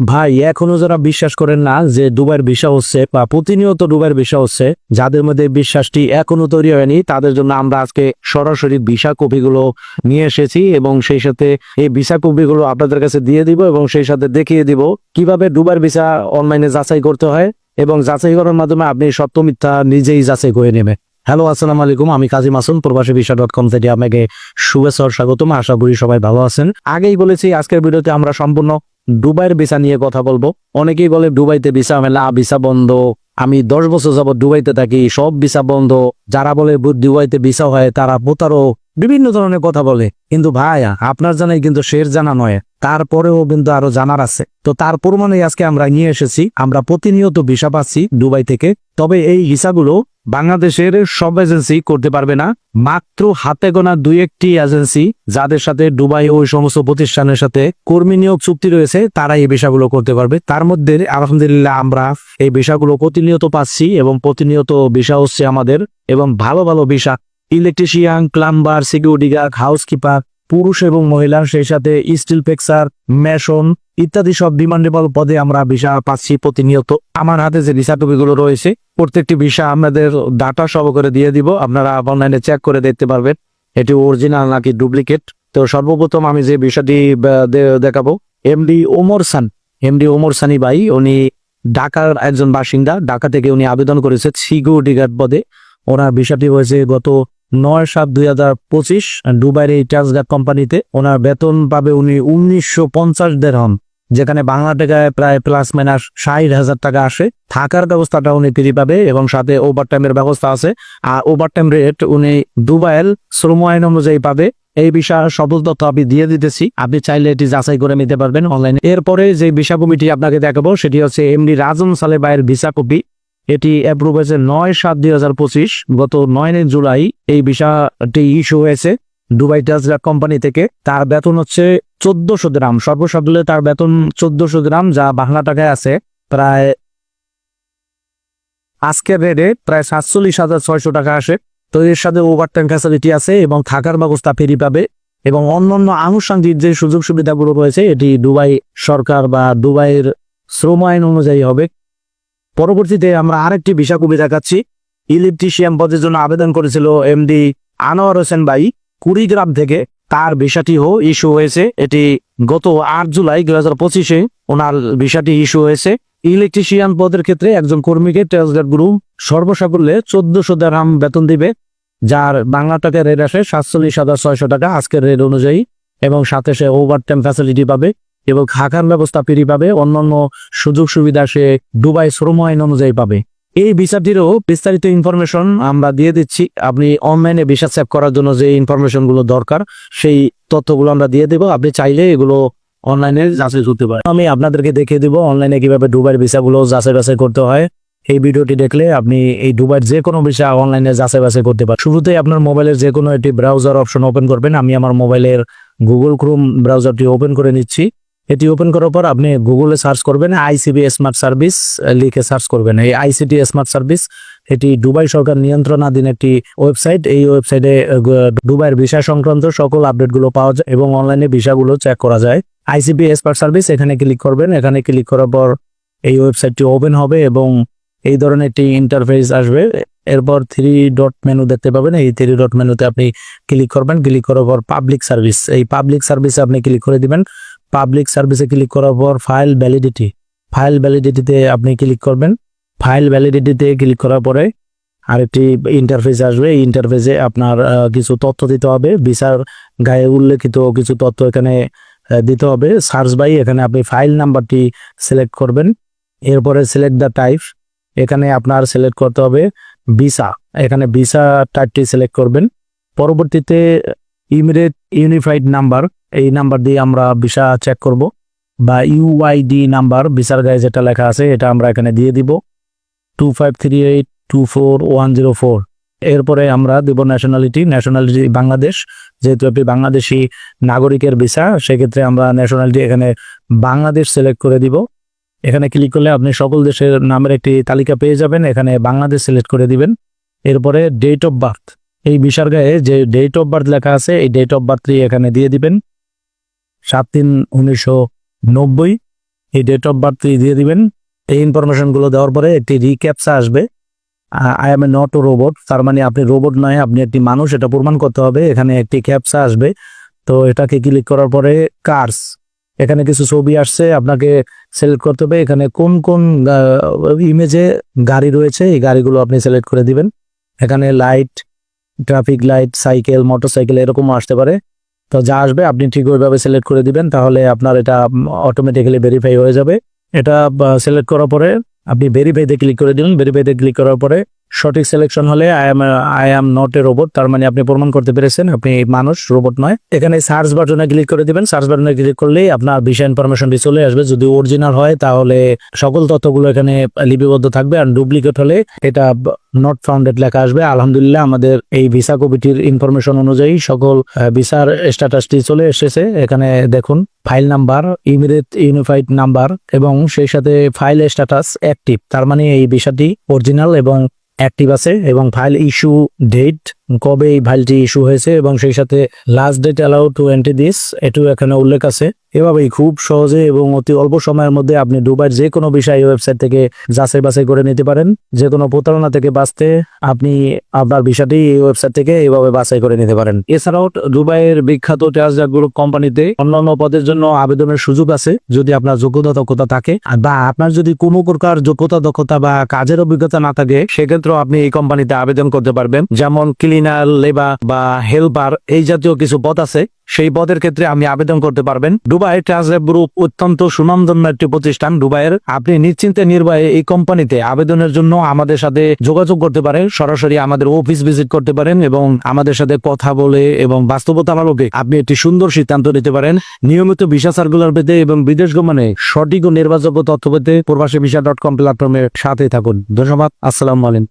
ভাই, এখনও যারা বিশ্বাস করেন না যে দুবাইয়ের ভিসা হচ্ছে বা প্রতিনিয়ত দুবাইয়ের ভিসা হচ্ছে, যাদের মধ্যে বিশ্বাসটি এখনও তৈরি হয়নি, তাদের জন্য আমরা আজকে সরাসরি ভিসা কপিগুলো নিয়ে এসেছি এবং সেই সাথে এই ভিসা কপিগুলো আপনাদের কাছে দিয়ে দিব এবং সেই সাথে দেখিয়ে দিব কীভাবে দুবাইয়ের ভিসা অনলাইনে যাচাই করতে হয় এবং যাচাই করার মাধ্যমে আপনি সত্য মিথ্যা নিজেই যাচাই করে নেবে হ্যালো, আসসালামু আলাইকুম, আমি কাজী মাসুম, প্রবাসী ভিসা ডট কম থেকে আপনাকে শুভেচ্ছা স্বাগতম, আশা করি সবাই ভালো আছেন। আগেই বলেছি, আজকের ভিডিওতে আমরা সম্পূর্ণ দুবাইয়ের ভিসা নিয়ে কথা বলব। অনেকেই বলে ডুবাইতে ভিসা মেলা, ভিসা বন্ধ। আমি দশ বছর যাবত ডুবাইতে থাকি, সব ভিসা বন্ধ। যারা বলে দুবাইতে ভিসা হয়, তারা প্রতারক। বিভিন্ন ধরনের কথা বলে। কিন্তু ভাই আপনার জানাই কিন্তু শের জানা নয়, তারপরেও কিন্তু আরও জানার আছে। তো তার প্রমাণে আজকে আমরা নিয়ে এসেছি, আমরা প্রতিনিয়ত ভিসা পাচ্ছি দুবাই থেকে। তবে এই ভিসাগুলো বাংলাদেশের সব এজেন্সি করতে পারবে না, মাত্র হাতে গোনা দুই একটি এজেন্সি যাদের সাথে দুবাই ওই সমস্ত প্রতিষ্ঠানের সাথে কর্মী নিয়োগ চুক্তি রয়েছে তারা এই বিষয়গুলো করতে পারবে। তার মধ্যে আলহামদুলিল্লাহ আমরা এই বিষয়গুলো প্রতিনিয়ত পাচ্ছি এবং প্রতিনিয়ত বিষা হচ্ছে আমাদের এবং ভালো ভালো বিষা electrician, plumber, security guard, housekeeper, পুরুষ এবং মহিলার সেই সাথে স্টিল ফেক্সার মেশন ইত্যাদি সব ডিমান্ডেবল পদে আমরা ভিসা পাচ্ছি প্রতিনিয়ত। আমার হাতে যে ভিসা টপিগুলো রয়েছে, প্রত্যেকটি ভিসা আমাদের ডাটা সহকারে দিয়ে দিব। আপনারা অনলাইনে চেক করে দেখতে পারবেন। এটি অরিজিনাল নাকি ডুপ্লিকেট? তো সর্বপ্রথম আমি যে বিষয়টি দেখাবো। এমডি ওমর সান। এমডি ওমর সানি ভাই, উনি ঢাকার একজন বাসিন্দা। ঢাকা থেকে উনি আবেদন করেছে সিকিউরিটি গার্ড পদে। ওনার বিষয়টি হয়েছে গত নয় সাত দুই হাজার পঁচিশ দুবাইয়ের এই ট্রান্সগার্ড কোম্পানিতে ওনার বেতন পাবে উনি উনিশশো পঞ্চাশ দেড়হম যেখানে বাংলা টাকায় প্রায় প্লাস মাইনাস ষাট হাজার টাকা আসে। থাকার ব্যবস্থাটা উনি ফ্রি পাবে এবং সাথে ওভার টাইমের ব্যবস্থা আছে। আর ওভার টাইম রেট উনি দুবাইয়ের শ্রম আইন অনুযায়ী পাবে। এই বিষয়ে সবল তথ্য আমি দিয়ে দিতেছি। আপনি চাইলে এটি যাচাই করে নিতে পারবেন অনলাইনে এরপরে যে ভিসা কপিটি আপনাকে দেখাবো, সেটি হচ্ছে এমডি রাজন সালে বাইয়ের ভিসা কপি। এটি অ্যাপ্রুভ হয়েছে নয় সাত দুই হাজার পঁচিশ, গত নয় জুলাই এই ভিসাটি ইস্যু হয়েছে দুবাই ট্রান্সগার্ড কোম্পানি থেকে। তার বেতন হচ্ছে চোদ্দশো গ্রাম। সর্বসাকুল্যে তার বেতন চোদ্দশো গ্রাম, যা বাংলা টাকায় আছে, প্রায় আজকের রেটে প্রায় সাতচল্লিশ হাজার ছয়শো টাকা আসে। তো এর সাথে ওভারটাইম ফ্যাসিলিটি আছে এবং থাকার ব্যবস্থা ফ্রি পাবে এবং অন্যান্য আনুষঙ্গিক যে সুযোগ সুবিধাগুলো রয়েছে, এটি দুবাই সরকার বা দুবাইয়ের শ্রম আইন অনুযায়ী হবে। পরবর্তীতে আমরা আরেকটি ভিসা কবি দেখাচ্ছি। ইলেকট্রিশিয়ান পদের জন্য আবেদন করেছিল এমডি আনোয়ার হোসেন ভাই। কুড়িগ্রাম থেকে তার ভিসাটিও ইস্যু হয়েছে। এটি গত আট জুলাই দুই হাজার পঁচিশে ওনার ভিসাটি ইস্যু হয়েছে। ইলেকট্রিশিয়ান পদের ক্ষেত্রে একজন কর্মীকে ট্রান্সগার্ড গ্রুপ সর্বসাকুল্যে চোদ্দশো দেড়হাম বেতন দিবে, যার বাংলা টাকায় রেট আসে সাতচল্লিশ হাজার ছয়শো টাকা আজকের রেট অনুযায়ী, এবং সাথে সে ওভার টাইম ফ্যাসিলিটি পাবে। এবং খাখার ব্যবস্থা ফ্রি পাবে। অন্যান্য সুযোগ সুবিধা সে দুবাই শ্রম আইন অনুযায়ী পাবে। এই ভিসাটিরও বিস্তারিত ইনফরমেশন আমরা দিয়ে দিচ্ছি। আপনি অনলাইনে ভিসা সেভ করার জন্য যে ইনফরমেশনগুলো দরকার, সেই তথ্যগুলো আমরা দিয়ে দেবো। আপনি চাইলে এগুলো অনলাইনে যাচাই করতে পারেন। আমি আপনাদেরকে দেখিয়ে দিব অনলাইনে কীভাবে দুবাইয়ের ভিসাগুলো যাচাই বাছাই করতে হয়। এই ভিডিওটি দেখলে আপনি এই দুবাইয়ের যে কোনো ভিসা অনলাইনে যাচাই বাছাই করতে পারেন। শুরুতেই আপনার মোবাইলের যে কোনো একটি ব্রাউজার অপশন ওপেন করবেন। আমি আমার মোবাইলের গুগল ক্রোম ব্রাউজারটি ওপেন করে নিচ্ছি। এটি ওপেন করার পর আপনি গুগলে সার্চ করবেন আইসিবি স্মার্ট সার্ভিস লিখে সার্চ করবেন। এই আইসিটি স্মার্ট সার্ভিস এটি দুবাই সরকার নিয়ন্ত্রণাধীন একটি ওয়েবসাইট এই ওয়েবসাইটে দুবাইয়ের ভিসা সংক্রান্ত সকল আপডেটগুলো পাওয়া যায় এবং অনলাইনে ভিসাগুলো চেক করা যায়। আইসিপি এক্সপার্ট সার্ভিস এখানে ক্লিক করবেন। এখানে ক্লিক করার পর এই ওয়েবসাইটটি ওপেন হবে এবং এই ধরনের একটি ইন্টারফেস আসবে। এরপর থ্রি ডট মেনু দেখতে পাবেন। এই থ্রি ডট মেনুতে আপনি ক্লিক করবেন। ক্লিক করার পর পাবলিক সার্ভিস এই পাবলিক সার্ভিসে আপনি ক্লিক করে দিবেন। পাবলিক সার্ভিসে ক্লিক করার পর ফাইল ভ্যালিডিটি ফাইল ভ্যালিডিটিতে আপনি ক্লিক করবেন। ফাইল ভ্যালিডিটিতে ক্লিক করার পরে আরেকটি ইন্টারফেস আসবে। এই ইন্টারফেসে আপনার কিছু তথ্য দিতে হবে। ভিসার গায়ে উল্লেখিত কিছু তথ্য এখানে দিতে হবে। সার্চ বাই এখানে আপনি ফাইল নাম্বারটি সিলেক্ট করবেন। এরপরে সিলেক্ট দ্য টাইপ এখানে আপনার সিলেক্ট করতে হবে ভিসা এখানে ভিসা টাইপটি সিলেক্ট করবেন। পরবর্তীতে ইমিরেট ইউনিফাইড নাম্বার এই নাম্বার দিয়ে আমরা ভিসা চেক করব বা ইউআইডি নাম্বার, ভিসার গায়ে যেটা লেখা আছে, এটা আমরা এখানে দিয়ে দিব। Two five three eight two four one zero four এরপরে আমরা দেব ন্যাশনালিটি ন্যাশনালিটি বাংলাদেশ। যেহেতু আপনি বাংলাদেশি নাগরিকের ভিসা, সেক্ষেত্রে আমরা ন্যাশনালিটি এখানে বাংলাদেশ সিলেক্ট করে দিব। এখানে ক্লিক করলে আপনি সকল দেশের নামের একটি তালিকা পেয়ে যাবেন, এখানে বাংলাদেশ সিলেক্ট করে দিবেন। এরপরে ডেট অফ বার্থ এই ভিসার গায়ে যে ডেট অফ বার্থ লেখা আছে, এই ডেট অফ বার্থটি এখানে দিয়ে দিবেন। সাত তিন উনিশশো নব্বই, এই ডেট অফ বার্থ দিয়ে দিবেন। এই ইনফরমেশনগুলো দেওয়ার পরে একটি রিক্যাপসা আসবে। I am a not a robot তার মানে আপনি রোবট নয়, আপনি একটি মানুষ, এটা প্রমাণ করতে হবে। এখানে একটি ক্যাপসা আসবে। তো এটাকে ক্লিক করার পরে কার্স এখানে কিছু ছবি আসছে, আপনাকে সিলেক্ট করতে হবে। এখানে কোন কোন ইমেজে গাড়ি রয়েছে, এই গাড়িগুলো আপনি সিলেক্ট করে দিবেন। এখানে light traffic light cycle motorcycle এরকম আসতে পারে। তো যা আসবে আপনি ঠিক ওইভাবে সিলেক্ট করে দিবেন, তাহলে আপনার এটা অটোমেটিক্যালি ভেরিফাই হয়ে যাবে। এটা সিলেক্ট করার পরে আপনি ভেরিফাইতে ক্লিক করে দিলেন। ভেরিফাইতে ক্লিক করার পরে সঠিক সিলেকশন হলে I am I am not a robot তার মানে আপনি প্রমাণ করতে পেরেছেন, আপনি মানুষ রোবট নয়। এখানে সার্চ বাটনে ক্লিক করে দিবেন সার্চ বাটনে ক্লিক করলেই আপনার ভিসা ইনফরমেশনটি চলে আসবে। যদি অরিজিনাল হয়, তাহলে সকল তথ্যগুলো এখানে লিপিবদ্ধ থাকবে আর ডুপ্লিকেট হলে এটা নট ফাউন্ডেড লেখা আসবে। আলহামদুলিল্লাহ, আমাদের এই ভিসা কমিটির ইনফরমেশন অনুযায়ী সকল ভিসার স্ট্যাটাসটি চলে এসেছে। এখানে দেখুন file number emirate unified number এবং সেই সাথে ফাইল স্ট্যাটাস অ্যাক্টিভ তার মানে এই ভিসাটি অরিজিনাল এবং অ্যাক্টিভ আছে এবং ফাইল ইস্যু ডেট কবে এই ফাইলটি ইস্যু হয়েছে এবং সেই সাথে last date allow to entry this এটিও এখানে উল্লেখ আছে। এভাবেই খুব সহজে এবং অতি অল্প সময়ের মধ্যে আপনি দুবাইয়ের যে কোনো বিষয় ওয়েবসাইট থেকে যাচাই বাছাই করে নিতে পারেন। যে কোনো প্রতারণা থেকে বাঁচতে আপনি আপনার বিষয়টি এই ওয়েবসাইট থেকে এইভাবে বাছাই করে নিতে পারেন। এছাড়াও দুবাইয়ের বিখ্যাত ট্রান্সজাক গ্রুপ কোম্পানিতে অন্যান্য পদের জন্য আবেদনের সুযোগ আছে, যদি আপনার যোগ্যতা দক্ষতা থাকে। বা আপনার যদি কোনো প্রকার যোগ্যতা দক্ষতা বা কাজের অভিজ্ঞতা না থাকে, সেক্ষেত্রেও আপনি এই কোম্পানিতে আবেদন করতে পারবেন। যেমন ক্লিনার লেবার বা হেল্পার এই জাতীয় কিছু পদ আছে, সেই পদের ক্ষেত্রে আপনি আবেদন করতে পারবেন। দুবাই ট্রান্সলেট গ্রুপ অত্যন্ত সুনামধন্য একটি প্রতিষ্ঠান। দুবাইয়ের আপনি নিশ্চিন্তে নির্ভয়ে এই কোম্পানিতে আবেদনের জন্য আমাদের সাথে যোগাযোগ করতে পারেন। সরাসরি আমাদের অফিস ভিজিট করতে পারেন এবং আমাদের সাথে কথা বলে এবং বাস্তবতা আলোকে আপনি একটি সুন্দর সিদ্ধান্ত নিতে পারেন। নিয়মিত ভিসা সার্কুলার পেতে এবং বিদেশ গমনে সঠিক ও নির্বাচক তথ্য পেতে প্রবাসী ভিসা ডট কম প্ল্যাটফর্মের সাথে থাকুন। ধন্যবাদ। আসসালামু আলাইকুম।